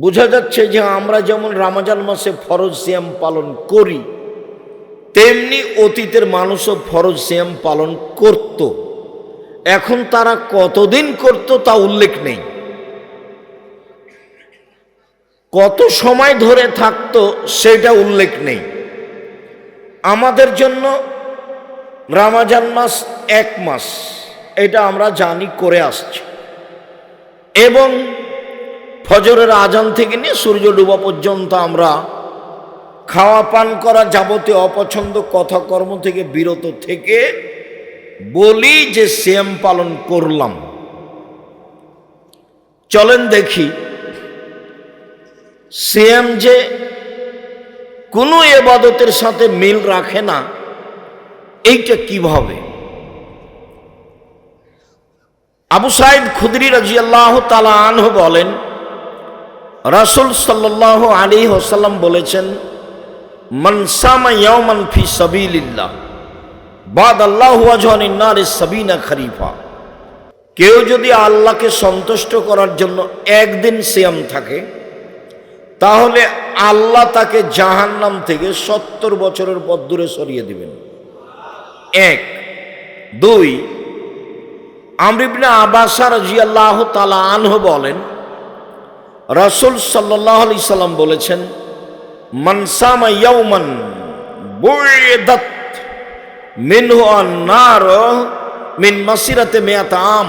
বোঝা যাচ্ছে যে আমরা যেমন রামাজান মাসে ফরজ সিয়াম পালন করি, তেমনি অতীতের মানুষও ফরজ সিয়াম পালন করত। এখন তারা কতদিন করত তা উল্লেখ নেই। কত সময় ধরে থাকতো সেটা উল্লেখ নেই। আমাদের জন্য রামাজান মাস এক মাস, এটা আমরা জানি করে আসছি। এবং ফজরের আজান থেকে নিয়ে সূর্য ডুবা পর্যন্ত আমরা খাওয়া পান করা যাবতীয় অপছন্দ কথা কর্ম থেকে বিরত থেকে বলি যে সিএম পালন করলাম। চলেন দেখি সিএম যে কোনো এবাদতের সাথে মিল রাখে না, এইটা কীভাবে? আবু সাইদ খুদরি রাজিয়াল্লাহ তালা আনহ বলেন রাসুল সাল্লাহ আলী হোসাল্লাম বলেছেন মনসামা ইয়ামান বাদ আল্লাহ সাবিনা খরিফা। কেউ যদি আল্লাহকে সন্তুষ্ট করার জন্য একদিন সিয়াম থাকে, তাহলে আল্লাহ তাকে জাহান্নাম থেকে সত্তর বছরের পর দূরে সরিয়ে দিবেন। এক। দুই, আমরিবনে আবাসা রাজিয়াল্লাহ তালা আনহ বলেন রাসুল সাল্লাহ আলি সাল্লাম বলেছেন মনসামা ইয়ৌমন বুয়েদাত আন্নার মিন মাসিরাতে মেয়াতাম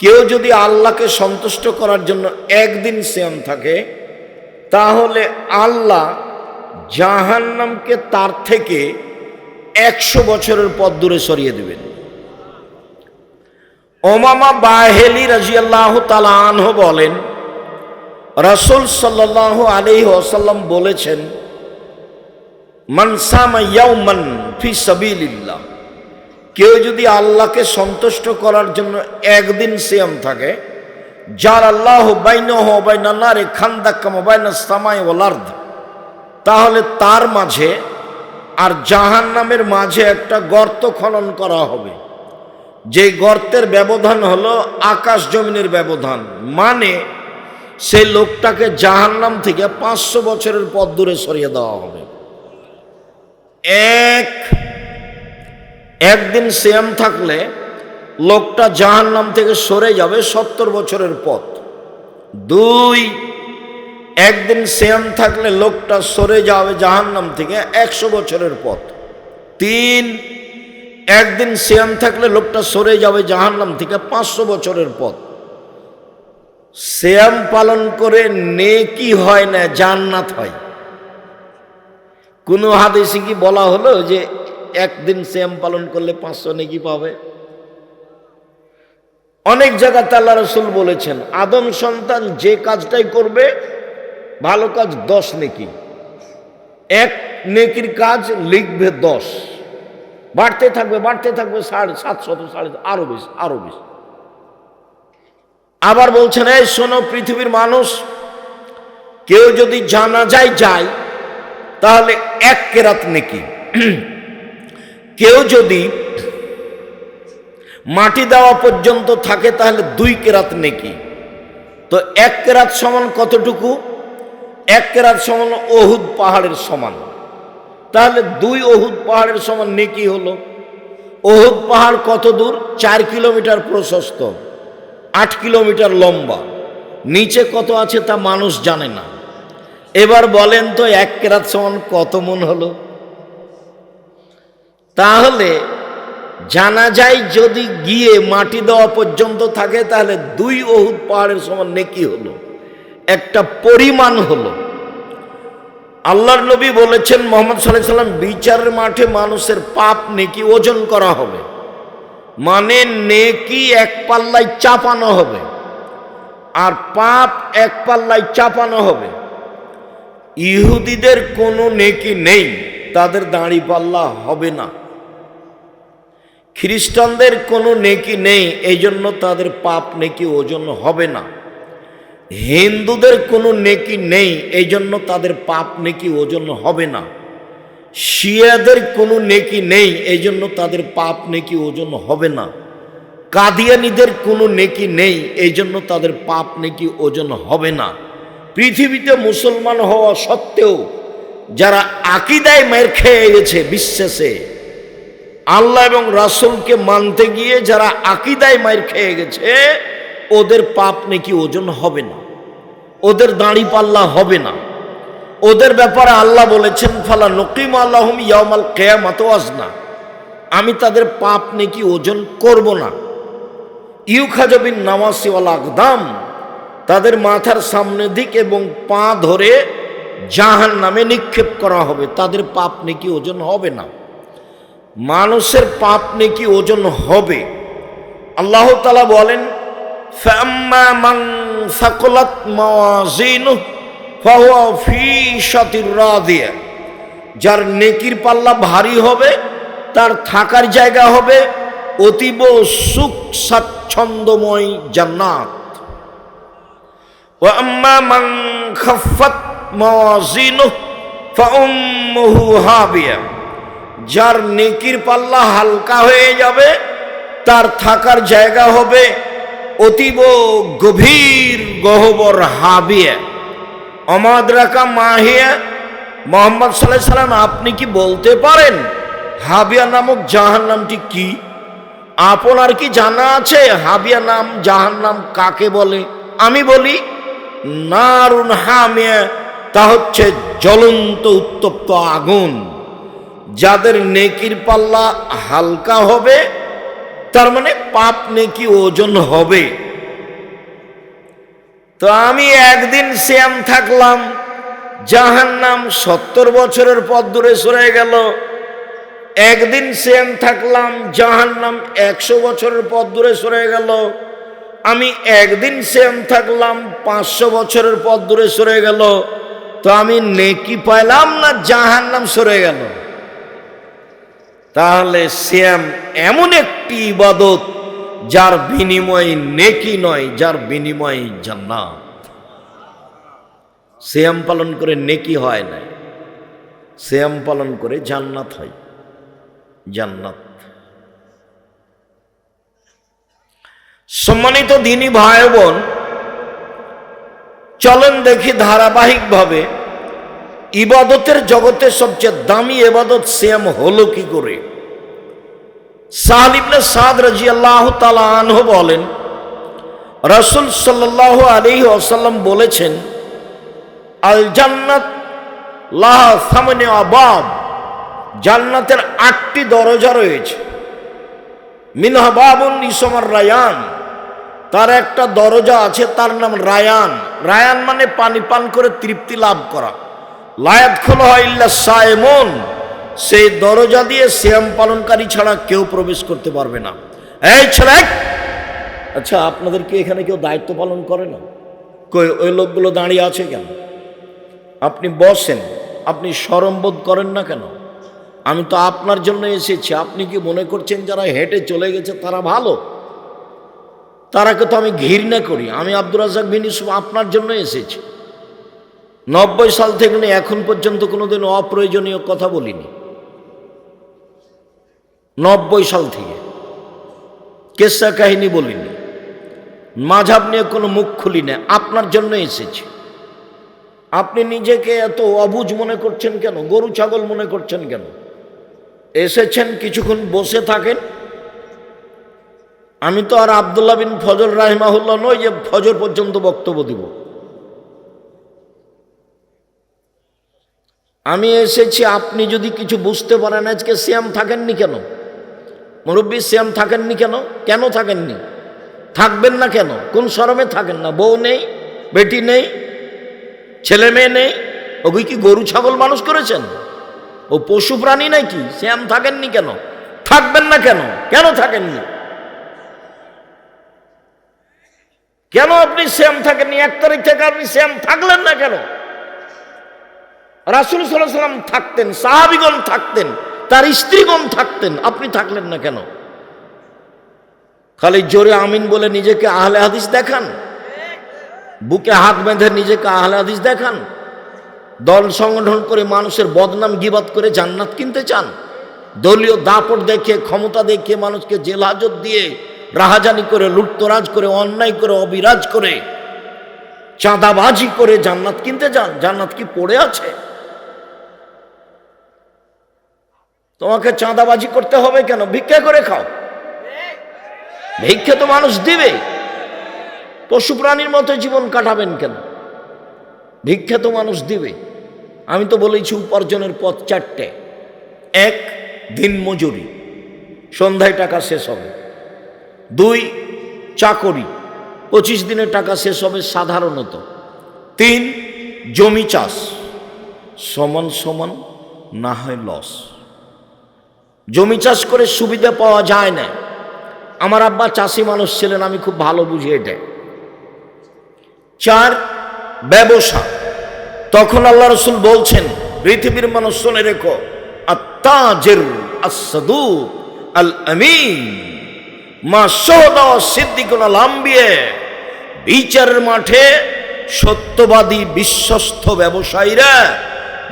কেউ যদি আল্লাহকে সন্তুষ্ট করার জন্য একদিন সিয়াম থাকে, তাহলে আল্লাহ জাহান্নামকে তার থেকে একশো বছরের পথ দূরে সরিয়ে দেবেন। ওমামা বাহেলি রাজিয়াল্লাহ তালাহ বলেন রাসুল সাল্লাহ আলি ওসাল্লাম বলেছেন মনসামা ইয়াউমান ফি সাবিলিল্লাহ কেউ যদি আল্লাহকে সন্তুষ্ট করার জন্য একদিন সিয়াম থাকে, যার আল্লাহ বাইন বাইনারে খান্দাক্কাম বাইনা সামাই ওলার্ধ তাহলে তার মাঝে আর জাহান নামের মাঝে একটা গর্ত খনন করা হবে। যে গর্তের ব্যবধান হলো আকাশ জমিনের ব্যবধান। মানে সেই লোকটাকে জাহান্নাম থেকে পাঁচশো বছরের পথ দূরে সরিয়ে দেওয়া হবে। এক, একদিন সিয়াম থাকলে লোকটা জাহান্নাম থেকে সরে যাবে সত্তর বছরের পথ। দুই, একদিন সিয়াম থাকলে লোকটা সরে যাবে জাহান্নাম থেকে একশো বছরের পথ। তিন, একদিন সিয়াম থাকলে লোকটা সরে যাবে জাহান্নাম থেকে পাঁচশো বছরের পথ। সিয়াম পালন করে নেকি হয় না, জান্নাত হয়। কোনো হাদিসে কি বলা হলো যে একদিন শ্যাম পালন করলে পাঁচশো নেকি পাবে? অনেক জায়গাতে আল্লাহ রসুল বলেছেন, আদম সন্তান যে কাজটাই করবে, ভালো কাজ দশ নেকি। এক নেকির কাজ লিখবে দশ। বাড়তে থাকবে বাড়তে থাকবে সাড়ে সাতশত, সাড়ে আরও বেশি আরও বেশি। আবার বলছেন, এই শোনো, পৃথিবীর মানুষ, কেউ যদি জানা যায় যায় তাহলে এক কেরাত নেকি। কেউ যদি মাটি দেওয়া পর্যন্ত থাকে, তাহলে দুই কেরাত নেকি। তো এক কেরাত সমান কতটুকু? এক কেরাত সমান অহুদ পাহাড়ের সমান। তাহলে দুই অহুদ পাহাড়ের সমান নেকি হলো। অহুদ পাহাড় কত দূর? চার কিলোমিটার প্রশস্ত। আট কিলোমিটার লম্বা। নিচে কত আছে তা মানুষ জানে না। এবার বলেন তো, এক কেরাত সমান কত মন হলো? তাহলে জানা যায় যদি গিয়ে মাটি দেওয়া পর্যন্ত থাকে, তাহলে দুই অহুদ পাহাড়ের সমান নেকি হলো। একটা পরিমাণ হলো। আল্লাহর নবী বলেছেন, মোহাম্মদ সাল্লাহ সাল্লাম বিচারের মাঠে মানুষের পাপ নেকি ওজন করা হবে। মানে নেকি এক পাল্লায় চাপানো হবে আর পাপ এক পাল্লায় চাপানো হবে। ইহুদিদের কোনো নেকি নেই, তাদের দাঁড়ি পাল্লা হবে না। খ্রিস্টানদের কোনো নেকি নেই এই জন্য তাদের পাপ নেকি ওজন হবে না। হিন্দুদের কোনো নেকি নেই এই জন্য তাদের পাপ নেকি ওজন হবে না। শিয়াদের কোনো নেকি নেই, এই জন্য তাদের পাপ নেকি ওজন হবে না। কাদিয়ানিদের কোনো নেকি নেই, এই জন্য তাদের পাপ নেকি ওজন হবে না। পৃথিবীতে মুসলমান হওয়া সত্ত্বেও যারা আকিদায় মের খেয়ে গেছে বিশ্বাসে, আল্লাহ এবং রাসূলকে মানতে গিয়ে যারা আকিদায় মায়ের খেয়ে গেছে, ওদের পাপ নাকি ওজন হবে না। ওদের দাঁড়ি পাল্লা হবে না। ওদের ব্যাপারে আল্লাহ বলেছেন, ফালা নকিম আল্লাহম ইয়ামাল কেয়ামাত আজনা আমি তাদের পাপ নেকি ওজন করব না। ইউখাজবিন নামাসিওয়াল আকদাম, তাদের মাথার সামনে দিক এবং পা ধরে জাহান নামে নিক্ষেপ করা হবে। তাদের পাপ নেকি ওজন হবে না। মানুষের পাপ নেকি ওজন হবে। আল্লাহ তালা বলেন ফ্যাম্মা মাং সাকলাত যার নেকির পাল্লা ভারী হবে, তার থাকার জায়গা হবে অতীব সুখ স্বাচ্ছন্দময় জান্নাত। যার নেকির পাল্লা হালকা হয়ে যাবে, তার থাকার জায়গা হবে অতীব গভীর গহবর হাবিয়া। অমাদ্রাকা মাহিয়া মোহাম্মদ সাল্লাহ সাল্লাম, আপনি কি বলতে পারেন? হাবিয়া নামক জাহান নামটি কি? আপনার কি জানা আছে হাবিয়া নাম জাহান নাম কাকে বলে? আমি বলি, নারুন হামিয়া, তা হচ্ছে জ্বলন্ত উত্তপ্ত আগুন। যাদের নেকির পাল্লা হালকা হবে, তার মানে পাপ নেকি ওজন হবে। তো আমি একদিন শ্যাম থাকলাম। জাহান নাম সত্তর বছরের পথ দূরে সরে গেল। একদিন শ্যাম থাকলাম জাহান নাম একশো বছরের পথ দূরে সরে গেল। আমি একদিন শ্যাম থাকলাম, পাঁচশো বছরের পথ দূরে সরে গেল। তো আমি নেকি পাইলাম না জাহান নাম সরে গেল? তাহলে শ্যাম এমন একটি ইবাদত যার বিনিময় নেকি নয়, যার বিনিময় জান্নাত। শ্যাম পালন করে নেকি হয় না। শ্যাম পালন করে জান্নাত হয়। জান্নাত। সম্মানিত দিনী ভাই বোন চলেন দেখি ধারাবাহিকভাবে ইবাদতের জগতে সবচেয়ে দামি ইবাদত শ্যাম হলো কি করে? সাহালিবনে সাদ রাজি আল্লাহ আনহ বলেন, রসুল সাল্লাহ আলী আসাল্লাম বলেছেন আল জান্নাত লাহ সামনে আবাব জান্নাতের আটটি দরজা রয়েছে। মিনহাবাবুন ইসমর রায়ান, তার একটা দরজা আছে, তার নাম রায়ান। রায়ান মানে পানি পান করে তৃপ্তি লাভ করা। লায়াত খোলা হয় ইল্লা সায়মন সেই দরজা দিয়ে শ্যাম পালনকারী ছাড়া কেউ প্রবেশ করতে পারবে না। এই ছেলে! আচ্ছা আপনাদের কি এখানে কেউ দায়িত্ব পালন করে না? কই, ওই লোকগুলো দাঁড়িয়ে আছে কেন? আপনি বসেন, আপনি সরমবোধ করেন না কেন? আমি তো আপনার জন্য এসেছি, আপনি কি মনে করছেন যারা হেঁটে চলে গেছে তারা ভালো? তারাকে তো আমি ঘৃণা করি, আমি আব্দুর রাজাক বিন আপনার জন্য এসেছি। নব্বই সাল থেকে এখন পর্যন্ত কোনোদিন অপ্রয়োজনীয় কথা বলিনি। নব্বই সাল থেকে। কেসা কাহিনী বলিনি। মাঝাব নিয়ে কোনো মুখ খুলি না আপনার জন্য এসেছি। আপনি নিজেকে এত অবুজ মনে করছেন কেন? গরু ছাগল মনে করছেন কেন? এসেছেন কিছুক্ষণ বসে থাকেন। আমি তো আর আবদুল্লাহ বিন ফজল রাহিমাহুল্লাহ নই যে ফজর পর্যন্ত বক্তব্য দিব। আমি এসেছি, আপনি যদি কিছু বুঝতে পারেন, আজকে শ্যাম থাকেননি কেন? মুরব্বী শ্যাম থাকেননি কেন? কেন থাকেননি? থাকবেন না কেন? কোন শরমে থাকেন না? বউ নেই, বেটি নেই, ছেলে মেয়ে নেই। ওগুই কি গরু, ছাগল মানুষ করেছেন? ও পশু প্রাণী নাকি? শ্যাম থাকেননি কেন? থাকবেন না কেন? কেন থাকেননি? কেন আপনি শ্যাম থাকেননি? এক তারিখ থেকে আপনি শ্যাম থাকলেন না কেন? রাসুল সাল্লাম থাকতেন, সাহাবিগণ থাকতেন। তার স্ত্রীগণ থাকতেন, আপনি থাকলেন না কেন? খালি জোরে আমিন বলে নিজেকে আহলে হাদিস দেখান। বুকে হাত বেঁধে নিজেকে আহলে হাদিস দেখান। দল সংগঠন করে মানুষের বদনাম গিবাদ করে জান্নাত কিনতে চান। দলীয় দাপট দেখে ক্ষমতা দেখে মানুষকে জেল হাজত দিয়ে রাহাজানি করে, লুটতরাজ করে, অন্যায় করে, অবিরাজ করে, চাঁদাবাজি করে জান্নাত কিনতে যান। জান্নাত কি পড়ে আছে? তোমাকে চাঁদাবাজি করতে হবে কেন? ভিক্ষা করে খাও। ভিক্ষা তো মানুষ দিবে। পশু প্রাণীর মতো জীবন কাটাবেন কেন? ভিক্ষা তো মানুষ দিবে। আমি তো বলেছি উপার্জনের পথ চারটে। এক, দিন মজুরি। সন্ধ্যায় টাকা শেষ হবে। দুই, চাকরি। পঁচিশ দিনের টাকা শেষ হবে সাধারণত। তিন, জমি চাষ। সমান সমান না হয় লস। জমি চাষ করে সুবিধা পাওয়া যায় না। আমার আব্বা চাষি মানুষ ছিলেন, আমি খুব ভালো বুঝি এটা। চার, ব্যবসা। তখন আল্লাহ রসুল বলছেন, পৃথিবীর মানুষ শুনে রেখো আল মা বিচারের মাঠে সত্যবাদী, বিশ্বস্ত ব্যবসায়ীরা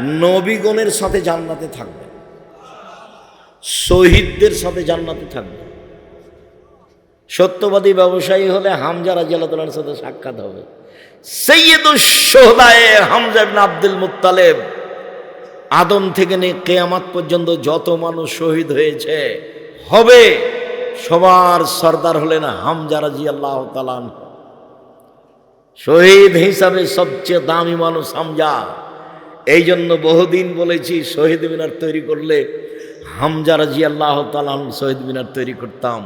নবীগণের সাথে জান্নাতে থাকবে। শহীদদের সাথে জান্নাতে থাকবে। সত্যবাদী ব্যবসায়ী হলে হামজা রাজিয়ালের সাথে সাক্ষাৎ হবে। সৈয়দুস সোহদায়ে হামজা আব্দুল মুত্তালেব আদম থেকে নিয়ে কেয়ামাত পর্যন্ত যত মানুষ শহীদ হয়েছে, হবে সবার সর্দার হলেন হামজা রাজি আল্লাহ তালান শহীদ হিসাবে সবচেয়ে দামি মানুষ হামজা। এই জন্য বহুদিন বলেছি শহীদ মিনার তৈরি করলে হামজা রাজি আল্লাহ তালান শহীদ মিনার তৈরি করতাম।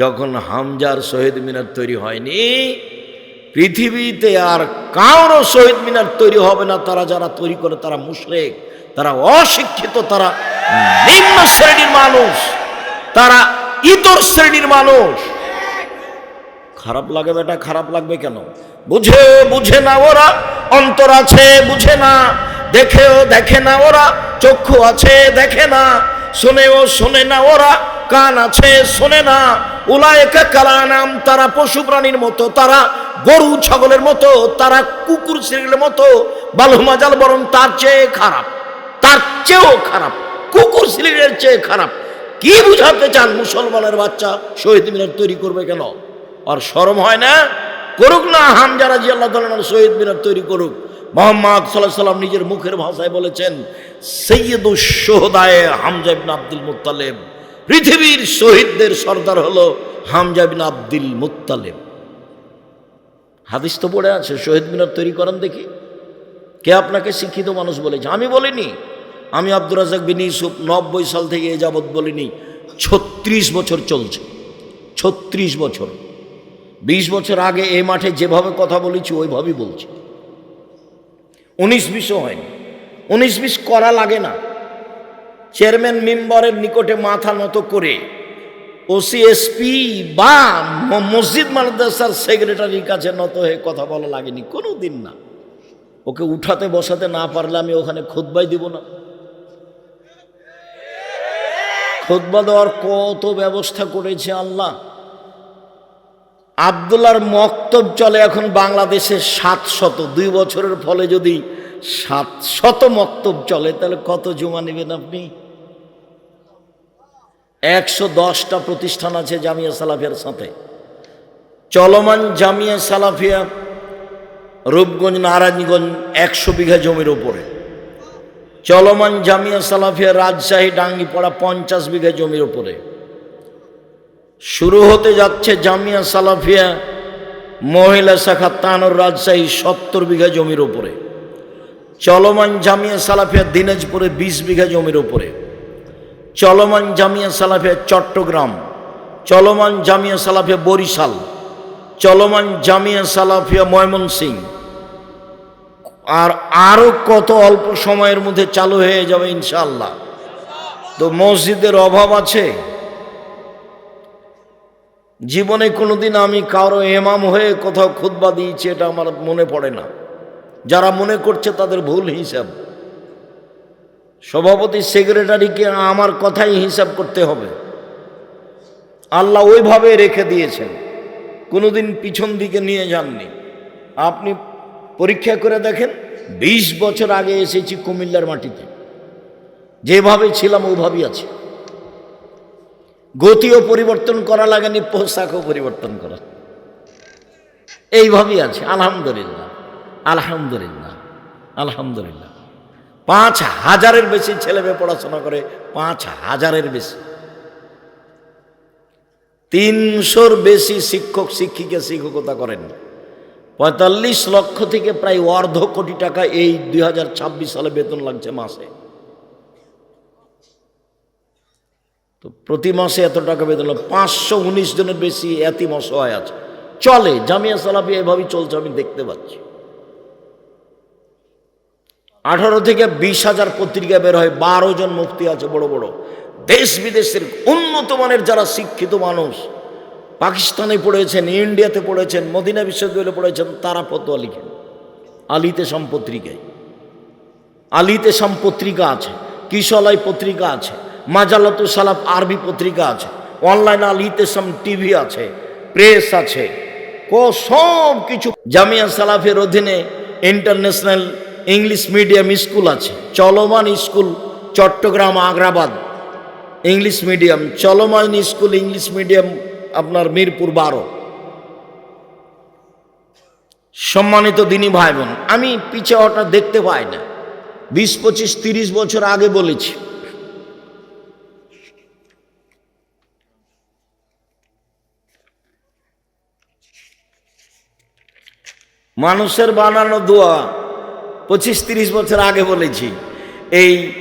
যখন হামজার শহীদ মিনার তৈরি হয়নি, পৃথিবীতে আর কারও শহীদ মিনার তৈরি হবে না। তারা যারা তৈরি করে তারা মুশরেক, তারা অশিক্ষিত, তারা নিম্ন শ্রেণির মানুষ, তারা ইতর শ্রেণির মানুষ। খারাপ লাগে বেটা, খারাপ লাগবে কেন? বুঝে বুঝে না ওরা, অন্তর আছে, বুঝে না। দেখেও দেখে না ওরা চক্ষু আছে, দেখে না। শোনেও শোনে না ওরা, কান আছে, শোনে না। উলায়কা কালানাম, তারা পশু প্রাণীর মতো, তারা গরু ছাগলের মতো, তারা কুকুর শ্রেণির মতো বালুমাজাল বরং তার চেয়ে খারাপ, তার চেয়েও খারাপ, কুকুর শ্রেণির চেয়ে খারাপ। কি বুঝাতে চান মুসলমানের বাচ্চা? শহীদ মিনার তৈরি করবে কেন? আর শরম হয় না? করুক না হামজারা জি আল্লাহ তালার শহীদ মিনার তৈরি করুক। মোহাম্মদ সাল্লাহ সাল্লাম নিজের মুখের ভাষায় বলেছেন সৈয়দুস সোহদায়ে হামজা ইবনে আব্দুল মুত্তালেব। পৃথিবীর শহীদদের সর্দার হলো হামজা বিন আব্দুল মুত্তালেব। হাদিস তো পড়ে আছে, শহীদ মিনার তৈরি করেন দেখি। কে আপনাকে শিক্ষিত মানুষ বলেছে? আমি বলিনি। আমি আব্দুর রাজাক বিন ইউসুফ নব্বই সাল থেকে এ যাবৎ বলিনি। ছত্রিশ বছর চলছে। ছত্রিশ বছর। বিশ বছর আগে এই মাঠে যেভাবে কথা বলেছি, ওইভাবেই বলছি। উনিশ বিশও হয়নি। উনিশ বিশ করা লাগে না। চেয়ারম্যান মেম্বারের নিকটে মাথা নত করে ওসিএসপি বা মসজিদ মাদ্রাসার সেক্রেটারির কাছে নত হয়ে কথা বলা লাগেনি। কোনো দিন না। ওকে উঠাতে বসাতে না পারলে আমি ওখানে খুতবাই দিব না। খোদবা দেওয়ার কত ব্যবস্থা করেছে আল্লাহ। আবদুল্লার মক্তব চলে এখন বাংলাদেশে সাত শত দুই বছরের ফলে যদি সাত শত মক্তব চলে, তাহলে কত জমা নেবেন আপনি? একশো দশটা প্রতিষ্ঠান আছে জামিয়া সালাফিয়ার সাথে। চলমান জামিয়া সালাফিয়া রূপগঞ্জ, নারায়ণগঞ্জ একশো বিঘা জমির ওপরে চলমান জামিয়া সালাফিয়া রাজশাহী, ডাঙ্গিপাড়া পঞ্চাশ বিঘা জমির ওপরে শুরু হতে যাচ্ছে জামিয়া সালাফিয়া মহিলা শাখা তানোর রাজশাহী সত্তর বিঘা জমির ওপরে চলমান জামিয়া সালাফিয়া দিনাজপুরে বিশ বিঘা জমির ওপরে চলমান জামিয়া সালাফিয়া চট্টগ্রাম। চলমান জামিয়া সালাফিয়া বরিশাল। চলমান জামিয়া সালাফিয়া ময়মনসিং আর আরও কত অল্প সময়ের মধ্যে চালু হয়ে যাবে ইনশাল্লাহ তো মসজিদের অভাব আছে? জীবনে কোনোদিন আমি কারও এমাম হয়ে কোথাও খুতবা দিয়েছি, এটা আমার মনে পড়ে না। যারা মনে করছে তাদের ভুল হিসাব। সভাপতি, সেক্রেটারিকে আমার কথাই হিসাব করতে হবে। আল্লাহ ওইভাবে রেখে দিয়েছেন। কোনোদিন পিছন দিকে নিয়ে যাননি। আপনি পরীক্ষা করে দেখেন, বিশ বছর আগে এসেছি কুমিল্লার মাটিতে। যেভাবে ছিলাম, ওইভাবেই আছে। গতিও পরিবর্তন করা লাগেনি, পোশাকও পরিবর্তন করা। এইভাবেই আছে, আলহামদুলিল্লাহ আলহামদুলিল্লাহ আলহামদুলিল্লাহ। পাঁচ হাজারের বেশি ছেলে মেয়ে পড়াশোনা করে, পাঁচ হাজারের বেশি। তিনশোর বেশি শিক্ষক, শিক্ষিকা, শিক্ষকতা করেন। পঁয়তাল্লিশ লক্ষ থেকে প্রায় অর্ধ কোটি টাকা এই দুই হাজার ছাব্বিশ সালে বেতন লাগছে মাসে। তো প্রতি মাসে এত টাকা বেতন পাঁচশো উনিশ জনের বেশি এতিম অসহায় আছে। চলে, জামিয়া সালাফি এভাবেই চলছে, আমি দেখতে পাচ্ছি। আঠারো থেকে বিশ হাজার পত্রিকা বের হয়, বারো জন মুক্তি আছে, বড় বড়। দেশ বিদেশের উন্নত মানের যারা শিক্ষিত মানুষ, পাকিস্তানে পড়েছেন, ইন্ডিয়াতে পড়েছেন, মদিনা বিশ্ববিদ্যালয়ে পড়েছেন, তারা ফতোয়া লিখেন। আলিতে পত্রিকায়। আলিতে পত্রিকা আছে, কিশলয় পত্রিকা আছে। মাজালাতু সালাফ আরবি পত্রিকা আছে অনলাইন আল সাম টিভি আছে প্রেস আছে, কো সব কিছু। জামিয়া সালাফের অধীনে ইন্টারন্যাশনাল ইংলিশ মিডিয়াম স্কুল আছে, চলমান school Chattogram Agrabad. English medium চলমান স্কুল ইংলিশ মিডিয়াম আপনার মিরপুর বারো। সম্মানিত দিনী ভাই বোন আমি পিছিয়ে হঠাৎ দেখতে পাই না। বিশ পঁচিশ তিরিশ বছর আগে বলেছি মানুষের বানানো দোয়া পঁচিশ তিরিশ বছর আগে বলেছি। এই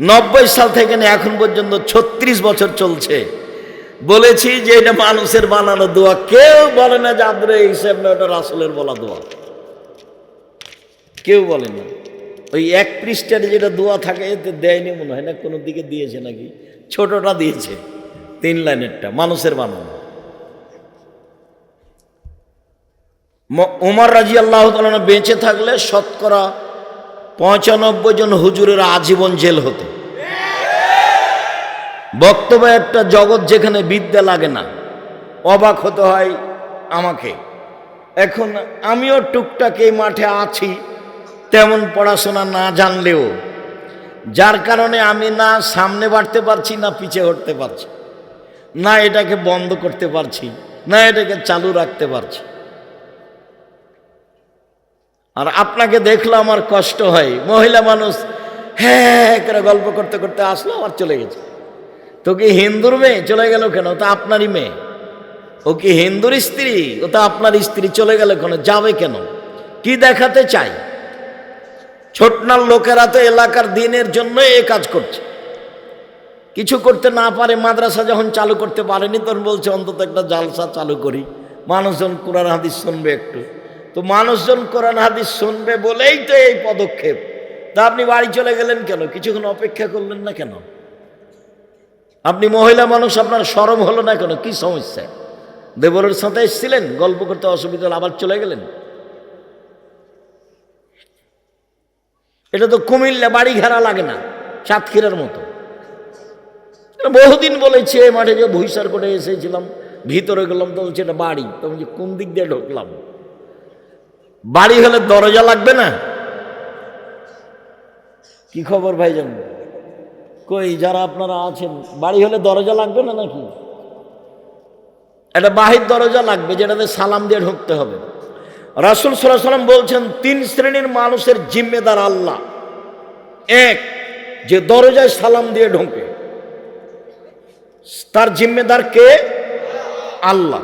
নব্বই সাল থেকে নিয়ে এখন পর্যন্ত ছত্রিশ বছর চলছে। বলেছি যে এটা মানুষের বানানো দোয়া। কেউ বলে না যে আদরে হিসেব না, ওটা রাসুলের বলা দোয়া। কেউ বলে না। ওই এক পৃষ্ঠার যেটা দোয়া থাকে, এতে দেয়নি মনে হয় না, কোনো দিকে দিয়েছে নাকি? ছোটটা দিয়েছে, তিন লাইনেরটা, মানুষের বানানো ম- উমর রাজি আল্লাহ বেঁচে থাকলে শতকরা পঁচানব্বই জন হুজুরের আজীবন জেল হতো। বক্তব্য একটা জগৎ যেখানে বিদ্যা লাগে না, অবাক হতে হয় আমাকে। এখন আমিও টুকটাক এই মাঠে আছি, তেমন পড়াশোনা না জানলেও, যার কারণে আমি না সামনে বাড়তে পারছি, না পিছে হটতে পারছি, না এটাকে বন্ধ করতে পারছি, না এটাকে চালু রাখতে পারছি। আর আপনাকে দেখলে আমার কষ্ট হয়। মহিলা মানুষ হ্যাঁ করে গল্প করতে করতে আসলো আর চলে গেছে। তো কি হিন্দুর মেয়ে? চলে গেল কেন? তা আপনারই মেয়ে। ও কি হিন্দুর স্ত্রী? ও তো আপনার স্ত্রী চলে গেল কেন? যাবে কেন? কি দেখাতে চাই ছোটনার লোকেরা তো এলাকার দিনের জন্য এ কাজ করছে। কিছু করতে না পারে, মাদ্রাসা যখন চালু করতে পারেনি, তখন বলছে, অন্তত একটা জালসা চালু করি। মানুষজন কোরআন হাদিস শুনবে একটু। তো মানুষজন কোরআন হাদিস শুনবে বলেই তো এই পদক্ষেপ। তা আপনি বাড়ি চলে গেলেন কেন? কিছুক্ষণ অপেক্ষা করলেন না কেন? আপনি মহিলা মানুষ, আপনার সরম হলো না কেন? কি সমস্যা? দেবরের সাথে এসেছিলেন? গল্প করতে অসুবিধা আবার চলে গেলেন? এটা তো কুমিল্লা বাড়ি ঘেরা লাগে না, সাতক্ষীরার মতো। বহুদিন বলেছি, এই মাঠে যে ভুইসার করে এসেছিলাম, ভিতরে গেলাম তো বলছে এটা বাড়ি তখন বলছি কোন দিক দিয়ে ঢুকলাম? বাড়ি হলে দরজা লাগবে না? কি খবর ভাইজান? কই যারা আপনারা আছেন বাড়ি হলে দরজা লাগবে না নাকি? একটা বাহির দরজা লাগবে যেটাতে সালাম দিয়ে ঢুকতে হবে। রাসুল সাল্লাহ সাল্লাম বলছেন তিন শ্রেণির মানুষের জিম্মেদার আল্লাহ। এক যে দরজায় সালাম দিয়ে ঢোকে। তার জিম্মেদার কে? আল্লাহ।